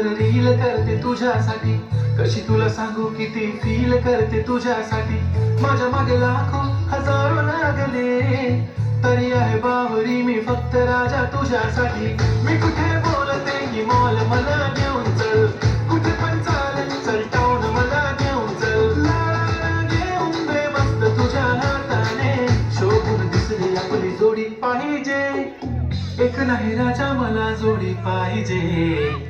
वर रील करते तुझ्यासाठी. कशी तुला सांगू किती फील करते तुझ्यासाठी. माझ्या मागे लाखो हजारो लागले. तरी आहे बावरी मी फक्त राजा तुझ्यासाठी. मी कुठे बोलते ही मॉल मला घेऊन चल. कुठे पण चालेल चल टाऊन मला घेऊन चल. घेऊन दे मस्त तुझ्या हाताने. शोभून दिसली आपली जोडी पाहिजे. एक नाही राजा मला जोडी पाहिजे.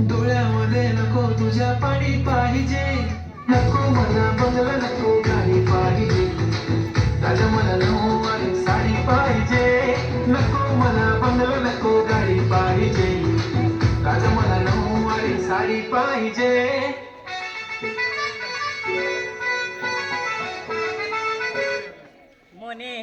डोळ्यामध्ये नको तुझ्या पाणी पाहिजे. नको मला बंगला नको गाडी पाहिजे. राजा मला नऊवारी साडी पाहिजे. नको मला बंगला नको गाडी पाहिजे. राजा मला नऊवारी साडी पाहिजे. मोने.